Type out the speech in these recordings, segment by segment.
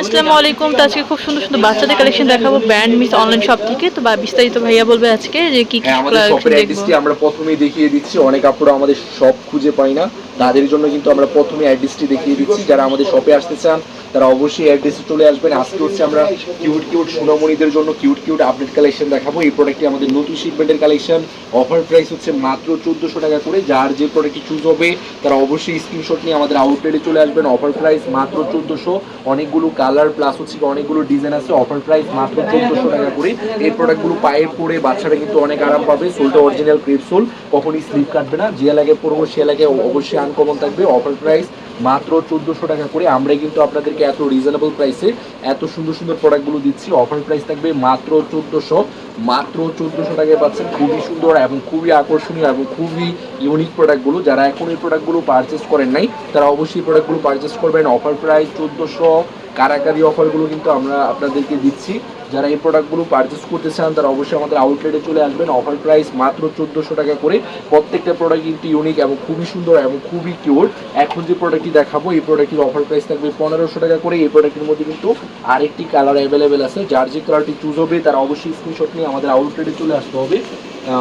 আসসালামু আলাইকুম। তো আজকে খুব সুন্দর সুন্দর বাচ্চাদের কালেকশন দেখাবো। ব্র্যান্ড মিস অনলাইন শপ থেকে। তো বা বিস্তারিত ভাইয়া বলবে আজকে যে কি কি হ্যাঁ আমাদের শপের অ্যাড্রেসটি আমরা প্রথমেই দেখিয়ে দিচ্ছি। অনেক আপুরা আমাদের শপ খুঁজে পাই না। তাদের জন্য কিন্তু আমরা প্রথমে অ্যাড্রেসটি দেখিয়ে দিচ্ছি। যারা আমাদের শপে আসতে চান, তারা অবশ্যই অ্যাড্রেসে চলে আসবেন। আজকে হচ্ছে আমরা কিউট কিউট সোনামণিদের জন্য কিউট কিউট আপডেট কালেকশন দেখাবো। এই প্রোডাক্টটি আমাদের নতুন শিপমেন্টের কালেকশন অফার প্রাইস হচ্ছে মাত্র চোদ্দোশো টাকা করে। যার যে প্রোডাক্টটি চুজ হবে, তারা অবশ্যই স্ক্রিনশট নিয়ে আমাদের আউটলেটে চলে আসবেন। অফার প্রাইস মাত্র চোদ্দোশো। অনেকগুলো কালার প্লাস হচ্ছে অনেকগুলো ডিজাইন আছে। অফার প্রাইস মাত্র চোদ্দোশো টাকা করে। এই প্রোডাক্টগুলো পায়ে পরে বাচ্চারা কিন্তু অনেক আরাম পাবে। সোলটা অরিজিনাল ক্রেপ সোল কখনই স্লিপ কাটবে না। যে এলাকায় পরবো, সে এলাকায় অবশ্যই আনকমন থাকবে অফার প্রাইস মাত্র চোদ্দোশো টাকা করে। আমরা কিন্তু আপনাদেরকে এত রিজনেবল প্রাইসে এত সুন্দর সুন্দর প্রোডাক্টগুলো দিচ্ছি। অফার প্রাইস থাকবে মাত্র চোদ্দোশো। মাত্র চোদ্দোশো টাকায় পাচ্ছেন খুবই সুন্দর এবং খুবই আকর্ষণীয় এবং খুবই ইউনিক প্রোডাক্টগুলো যারা এখন এই প্রোডাক্টগুলো পারচেস করেন নাই, তারা অবশ্যই প্রোডাক্টগুলো পারচেস করবেন। অফার প্রাইস চোদ্দোশো। কারাকারি অফারগুলো কিন্তু আমরা আপনাদেরকে দিচ্ছি। যারা এই প্রোডাক্টগুলো পারচেস করতে চান, তারা অবশ্যই আমাদের আউটলেটে চলে আসবেন। অফার প্রাইস মাত্র চোদ্দোশো টাকা করে। প্রত্যেকটা প্রোডাক্ট কিন্তু ইউনিক এবং খুবই সুন্দর এবং খুবই কিউর এখন যে প্রোডাক্টটি দেখাবো, এই প্রোডাক্টটির অফার প্রাইস থাকবে পনেরোশো টাকা করে। এই প্রোডাক্টের মধ্যে কিন্তু আরেকটি কালার অ্যাভেলেবেল আছে। যার যে কালারটি চুজ হবে, তারা অবশ্যই স্ক্রিনশট নিয়ে আমাদের আউটলেটে চলে আসতে হবে।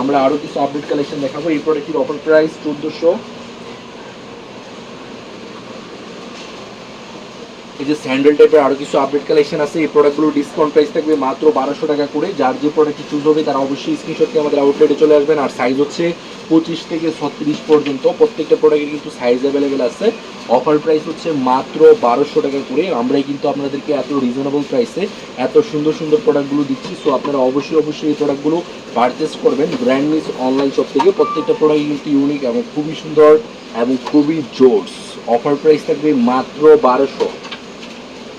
আমরা আরও কিছু আপডেট কালেকশন দেখাবো। এই প্রোডাক্টটির অফার প্রাইস চোদ্দোশো এই যে স্যান্ডেল টাইপের আরও কিছু আপডেট কালেকশন আছে, এই প্রোডাক্টগুলো ডিসকাউন্ট প্রাইস থাকবে মাত্র বারোশো টাকা করে। যার যে প্রোডাক্টটি চুজ হবে, তারা অবশ্যই স্ক্রিনশট নিয়ে আমাদের আউটলেটে চলে আসবেন। আর সাইজ হচ্ছে পঁচিশ থেকে ছত্রিশ পর্যন্ত। প্রত্যেকটা প্রোডাক্টের কিন্তু সাইজ অ্যাভেলেবেল আছে। অফার প্রাইস হচ্ছে মাত্র বারোশো টাকা করে। আমরাই কিন্তু আপনাদেরকে এত রিজনেবল প্রাইসে এত সুন্দর সুন্দর প্রোডাক্টগুলো দিচ্ছি। সো আপনারা অবশ্যই অবশ্যই এই প্রোডাক্টগুলো পারচেস করবেন। ব্র্যান্ড মিস অনলাইন শপ থেকে প্রত্যেকটা প্রোডাক্ট কিন্তু ইউনিক এবং খুবই সুন্দর এবং খুবই জোরস। অফার প্রাইস থাকবে মাত্র বারোশো।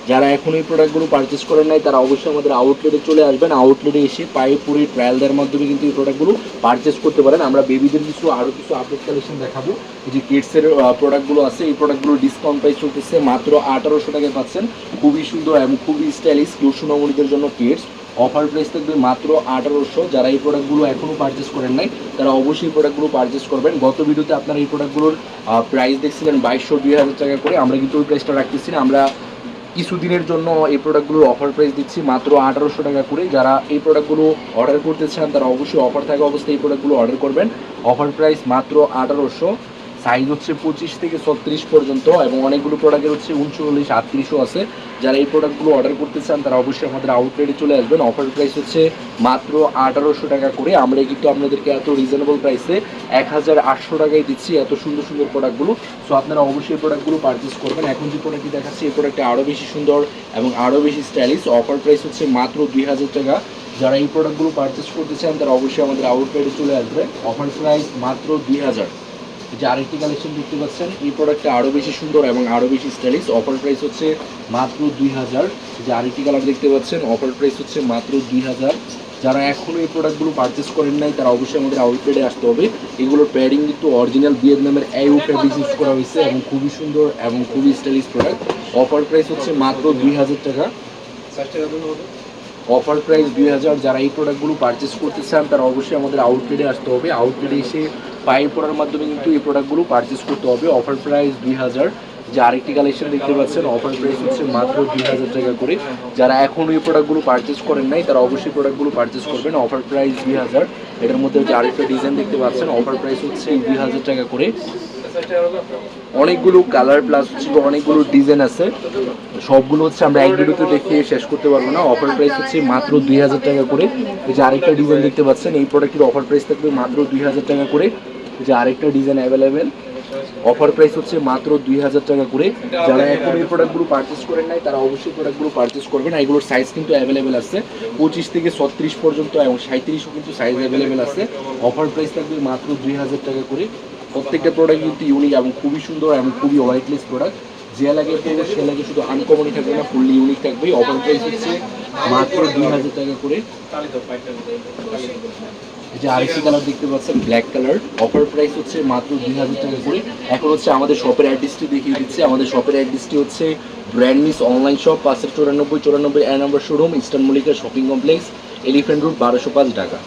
যারা এখন এই প্রোডাক্টগুলো পারচেস করেন নাই, তারা অবশ্যই আমাদের আউটলেটে চলে আসবেন। আউটলেটে এসে পায়ে পুরো ট্রায়াল দেওয়ার মাধ্যমে কিন্তু এই প্রোডাক্টগুলো পারচেস করতে পারেন। আমরা বেবিদের কিছু আরও কিছু আপডেট কালেকশন দেখাবো। যে কিডসের প্রোডাক্টগুলো আছে, এই প্রোডাক্টগুলো ডিসকাউন্ট প্রাইস চলতেছে মাত্র আঠারোশো টাকায় পাচ্ছেন। খুবই সুন্দর এবং খুবই স্টাইলিশ সুনামণিদের জন্য কিডস অফার প্রাইস থাকবে মাত্র আঠারোশো। যারা এই প্রোডাক্টগুলো এখনও পারচেস করেন নাই, তারা অবশ্যই এই প্রোডাক্টগুলো পারচেস করবেন। গত ভিডিওতে আপনারা এই প্রোডাক্টগুলোর প্রাইস দেখছিলেন বাইশশো, দুই হাজার টাকা করে। আমরা কিন্তু ওই প্রাইসটা রাখতেছি না। আমরা কিছুদিনের জন্য এই প্রোডাক্টগুলোর অফার প্রাইস দিচ্ছি মাত্র আঠারোশো টাকা করে। যারা এই প্রোডাক্টগুলো অর্ডার করতে চান, তারা অবশ্যই অফার থাকা অবস্থায় এই প্রোডাক্টগুলো অর্ডার করবেন। অফার প্রাইস মাত্র আঠারোশো। সাইজ হচ্ছে পঁচিশ থেকে ছত্রিশ পর্যন্ত এবং অনেকগুলো প্রোডাক্টের হচ্ছে উনচল্লিশ, আটত্রিশও আছে। যারা এই প্রোডাক্টগুলো অর্ডার করতে চান, তারা অবশ্যই আমাদের আউটলেটে চলে আসবেন। অফার প্রাইস হচ্ছে মাত্র আঠারোশো টাকা করে। আমরা কিন্তু আপনাদেরকে এত রিজনেবল প্রাইসে এক হাজার আটশো টাকায় দিচ্ছি এত সুন্দর সুন্দর প্রোডাক্টগুলো সো আপনারা অবশ্যই প্রোডাক্টগুলো পারচেস করবেন। এখন যে প্রোডাক্টটি দেখাচ্ছি, এই প্রোডাক্টটা আরও বেশি সুন্দর এবং আরও বেশি স্টাইলিশ অফার প্রাইস হচ্ছে মাত্র দুই হাজার টাকা। যারা এই প্রোডাক্টগুলো পারচেস করতে চান, তারা অবশ্যই আমাদের আউটলেটে চলে আসবে অফার প্রাইস মাত্র দুই হাজার। যে আরেকটি কালেকশন দেখতে পাচ্ছেন, এই প্রোডাক্টটা আরও বেশি সুন্দর এবং আরও বেশি স্টাইলিশ অফার প্রাইস হচ্ছে মাত্র দুই হাজার। যে আরেকটি কালার দেখতে পাচ্ছেন অফার প্রাইস হচ্ছে মাত্র দুই হাজার। যারা এখনও এই প্রোডাক্টগুলো পারচেস করেন নাই, তারা অবশ্যই আমাদের আউটলেটে আসতে হবে। এগুলোর প্যাডিং কিন্তু অরিজিনাল ভিয়েতনামের এও ফ্যাব্রিক ইউজ করা হয়েছে এবং খুবই সুন্দর এবং খুবই স্টাইলিশ প্রোডাক্ট অফার প্রাইস হচ্ছে মাত্র দুই হাজার টাকা। অফার প্রাইস দুই হাজার। যারা এই প্রোডাক্টগুলো পারচেস করতে চান, তারা অবশ্যই আমাদের আউটলেটে আসতে হবে। আউটলেটে এসে পায়ে পড়ার মাধ্যমে কিন্তু এই প্রোডাক্টগুলো পারচেস করতে হবে। অফার প্রাইস দুই হাজার। যে আরেকটি কালেকশন দেখতে পাচ্ছেন অফার প্রাইস হচ্ছে মাত্র দুই হাজার টাকা করে। যারা এখন এই প্রোডাক্টগুলো পারচেস করেন নাই, তারা অবশ্যই প্রোডাক্টগুলো পারচেস করবেন। অফার প্রাইস দুই হাজার। এটার মধ্যে যে আরেকটা ডিজাইন দেখতে পাচ্ছেন। অফার প্রাইস হচ্ছে দুই হাজার টাকা করে। অনেকগুলো কালার প্লাস হচ্ছে অনেকগুলো ডিজাইন আছে। সবগুলো হচ্ছে আমরা এক ভিডিওতে দেখিয়ে শেষ করতে পারব না। অফার প্রাইস হচ্ছে মাত্র দুই হাজার টাকা করে। এই যে আরেকটা ডিজাইন দেখতে পাচ্ছেন, এই প্রোডাক্টের অফার প্রাইস থাকবে মাত্র দুই হাজার টাকা করে। যে আরেকটা ডিজাইন অ্যাভেলেবেল অফার প্রাইস হচ্ছে মাত্র দুই হাজার টাকা করে। যারা এখন এই প্রোডাক্টগুলো পারচেস করেন নাই, তারা অবশ্যই প্রোডাক্টগুলো পারচেস করবেন। আর এগুলোর সাইজ কিন্তু অ্যাভেলেবেল আছে। পঁচিশ থেকে ছত্রিশ পর্যন্ত এবং সাঁত্রিশও কিন্তু সাইজ অ্যাভেলেবেল আছে। অফার প্রাইস থাকবে মাত্র দুই হাজার টাকা করে। প্রত্যেকটা প্রোডাক্ট কিন্তু ইউনিক এবং খুবই সুন্দর এবং খুবই হোয়াইটলেস প্রোডাক্ট যে লাগে পড়বে সে লাগে শুধু আনকমনই থাকবে না ফুললি ইউনিক থাকবে। অফার প্রাইস হচ্ছে মাত্র দুই হাজার টাকা করে। যে আরেকটি কালার দেখতে পাচ্ছেন ব্ল্যাক কালার অফার প্রাইস হচ্ছে মাত্র দুই হাজার টাকা করে। এখন হচ্ছে আমাদের শপের অ্যাড্রেসটি দেখিয়ে দিচ্ছে। আমাদের শপের অ্যাড্রেসটি হচ্ছে ব্র্যান্ড মিস অনলাইন শপ পাঁচশো চৌরানব্বই চৌরানব্বই এক নম্বর showroom Eastern Mallika shopping complex Elephant Road বারোশো পাঁচ ঢাকা।